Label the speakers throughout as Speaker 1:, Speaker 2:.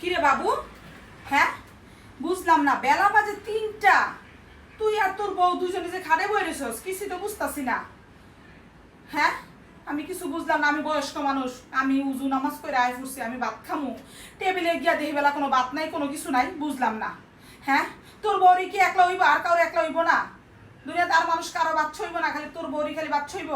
Speaker 1: কিরে বাবু? হ্যাঁ? বুঝলাম না, বেলা বাজে তিনটা। তুই আর তোর বউ দুজনে যে খাড়ে বই রেছস কিছু তো বুঝতাছি না। হ্যাঁ? আমি কিছু বুঝলাম না, আমি বয়স্ক মানুষ। আমি উজু নামাজ করে আয় ফুরছি আমি ভাত খামু। টেবিলে গিয়া দেখি বেলা কোনো ভাত নাই, কোনো কিছু নাই, বুঝলাম না। হ্যাঁ? তোর বউরি কি একলা হইব, আর কারও একলা হইব না? দুনিয়াতে আর মানুষ কারও বাচ্চা হইব না, খালি তোর বৌরি খালি বাচ্চা হইব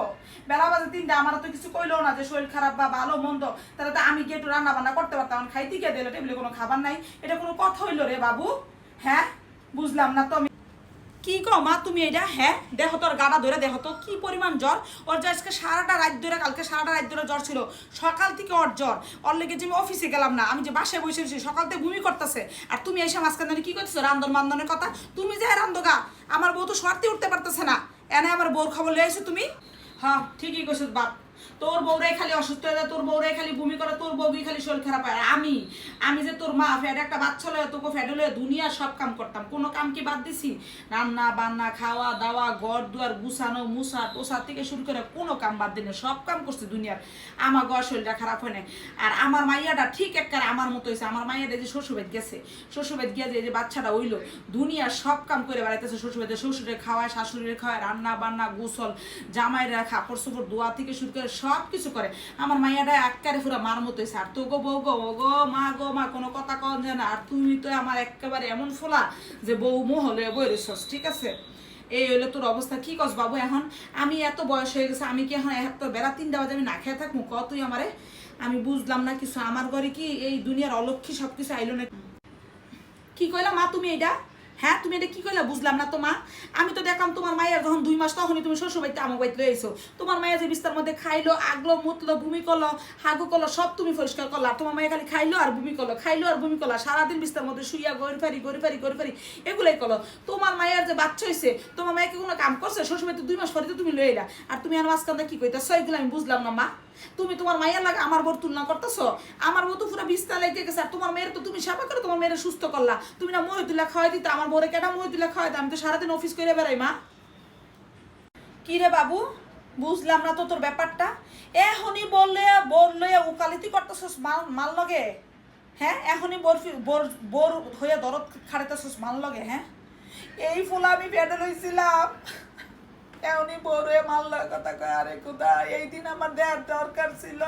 Speaker 1: বেলা বাজে তিনটা আমার তো কিছু কইলো না যে শরীর খারাপ বা ভালো, মন্দ। তাহলে তো আমি একটু রান্না বান্না করতে পারতাম খাইতে গিয়ে দিলে টেবিলে কোনো খাবার নাই। এটা কোনো কথা হইল রে বাবু? হ্যাঁ? বুঝলাম না তো আমি কি কো মা, তুমি এটা হ্যাঁ দেখো তোর গাড়া ধরে দেখো তো, কি পরিমাণ জ্বর? ওর যে আজকে সারাটা রাত ধরে কালকে সারাটা রাত ধরে জ্বর ছিল, সকাল থেকে ওর জ্বর। ওর লেগে যে আমি অফিসে গেলাম না, আমি যে বাসায় বসে রয়েছি সকাল থেকে ভূমি করতেছে, আর তুমি এসে মাঝখানে কি করতেছো? রান্ধন বান্ধনের কথা? তুমি যে রান্ধগা আমার বউ তো সরতে উঠতে পারতেছে না। এনে আমার বউর খবর লিয়ে তুমি? হ্যাঁ ঠিকই কইছো বাপ। তোর বউরাই খালি অসুস্থ হয়ে যায়, তোর বউরাই খালি ভূমি করে, তোর বউই খালি শরীর খারাপ হয়। আমি আমি যে তোর মা, ফ্যাট একটা বাচ্চা লয়ে, তোকে ফ্যাট হলে দুনিয়ার সব কাম করতাম। কোনো কাম কি বাদ দিছি? রান্না, বান্না, খাওয়া, দাওয়া, ঘর দুয়ার, গুছানো মুসা টোসা থেকে শুরু করে কোনো কাম বাদ দিনে, সব কাম করছি দুনিয়ার। আমার গড় শরীরটা খারাপ হয় না আর আমার মাইয়াটা ঠিক একটা আমার মতো হয়েছে। আমার মাইয়াটা যে শ্বশুরবেদ গেছে শ্বশুরবেদ গিয়ে যে বাচ্চাটা হইল, দুনিয়ার সব কাম করে বেড়াইতেছে শ্বশুরবেদে শ্বশুরে খাওয়ায়, শাশুড়ির খাওয়ায়, রান্না, বান্না, গোসল জামাইরা কাপড় চোপড় দোয়া থেকে শুরু করে সব কিছু করে। আমার মাইয়াটা একেবারে পুরো মার মতো হয়েছে আর তো গো বউ গো, ও গো, মা গো, মা, কোনো কথা কন যায় না। আর তুমি তো আমার একেবারে এমন ফোলা যে বউ মহলে বই রেছস ঠিক আছে? এই হলো তোর অবস্থা। কি কস বাবু এখন? আমি এত বয়স হয়ে গেছে, আমি কি এখন এত বেলা তিনটা বাজে আমি না খেয়ে থাকব? ক তুই আমারে? আমি বুঝলাম না কিছু। আমার ঘরে কি এই দুনিয়ার অলক্ষী সব কিছু আইলো না কি কইলা মা তুমি এটা হ্যাঁ তুমি এটা কি কইলা? বুঝলাম না তো, মা। আমি তো দেখলাম তোমার মায়ের যখন দুই মাস তখনই তুমি শ্বশুর বাড়িতে আমার বাড়িতে লইছো তোমার মায়ের যে বিস্তার মধ্যে খাইলো, আগলো, মুতলো ভূমি করল, হাগু করল, সব তুমি পরিষ্কার করলা। আর তোমার মায়ের খালি খাইলো আর ভূমি করল, খাইলো আর ভূমি করল। সারাদিন বিস্তার মধ্যে শুইয়া গড়ি ফারি গড়ি ফারি গড়ি ফারি এগুলাই করল। তোমার মায়ের যে বাচ্চা হয়েছে তোমার মায়ের কোনো কাম করছে? শ্বশুর বাড়িতে দুই মাস পরে তো তুমি লইলা আর তুমি আর মাঝখানটা কি কইতেছো? এগুলো আমি বুঝলাম না, মা। তুমি তোমার মায়ের লাগে আমার বর তুলনা করতেছো? আমার বউ তো পুরো বিস্তার লেগে গেছে। আর তোমার মেয়ের তো তুমি সেবা করে তোমার মেয়ের সুস্থ করলা। তুমি না মই তুলা খাওয়াই দিতে, আমার বরে কেটা মই তুলা খাওয়াই দিতে আমি তো সারাদিন অফিস করে বেড়াই, মা। কি রে বাবু? বুঝলাম না তো তোর ব্যাপারটা। এখনই বললে বললে উকালিতি করতেছস মাল মাল লগে। হ্যাঁ এখনই বোর বোর বোর হয়ে দরদ খাড়িতেছস মাল লগে হ্যাঁ? এই ফুল আমি পেটে লইছিলাম এমনি বড় মাল লয় কথা কয়, আরে খুদা, এই দিন আমার দেয়ার দরকার ছিল।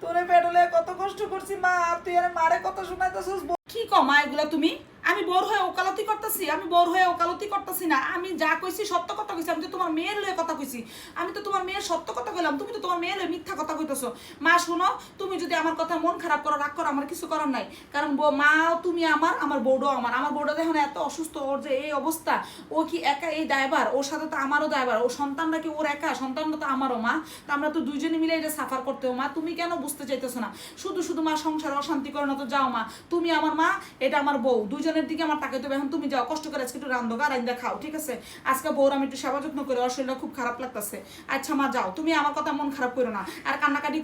Speaker 1: তোরে পেটলে কত কষ্ট করছি, মা। আর তুই আরে মারে কত শোনাইতেছিস কি কমা এগুলা তুমি? আমি হয়ে ওকালতি করতেছি, আমি বোর হয়ে ওকালতি করতেছি না। আমি যা কইছি সত্য কথা কইছি, আমি তো তোমার মেয়ের লয়ে কথা কইছি। আমি তো তোমার মেয়ের সত্য কথা কইলাম, তুমি তো তোমার মেয়ের মিথ্যা কথা কইতেছো। মা, শুনো, তুমি যদি আমার কথা মন খারাপ করো, রাগ করো, আমার কিছু করার নাই। কারণ মাও তুমি আমার আমার বউডও আমার। আমার বউডা দেখুন এত অসুস্থ, ওর যে এই অবস্থা, ও কি একা এই ড্রাইভার ওর সাথে তো আমারও ড্রাইভার ও সন্তানরা কি ওর একা? সন্তানরা তো আমারও, মা। তো আমরা তো দুইজনে মিলে এটা সাফার করতে মা। তুমি কেন বুঝতে চাইতেছো না? শুধু শুধু, মা, সংসার অশান্তি করে না তো যাও, মা। তুমি আমার মা, এটা আমার বউ। দুইজনের দিকে আমার তাকে তো এখন তুমি যাও, কষ্ট করে আজকে একটু রান্ধো গা রান্ধা খাও, ঠিক আছে? আজকে বউর আমি একটু সেবা যত্ন করে, ওর খুব খারাপ লাগতেছে। আচ্ছা মা, যাও, তুমি আমার কথা মন খারাপ করো না। আর কান্নাকাটি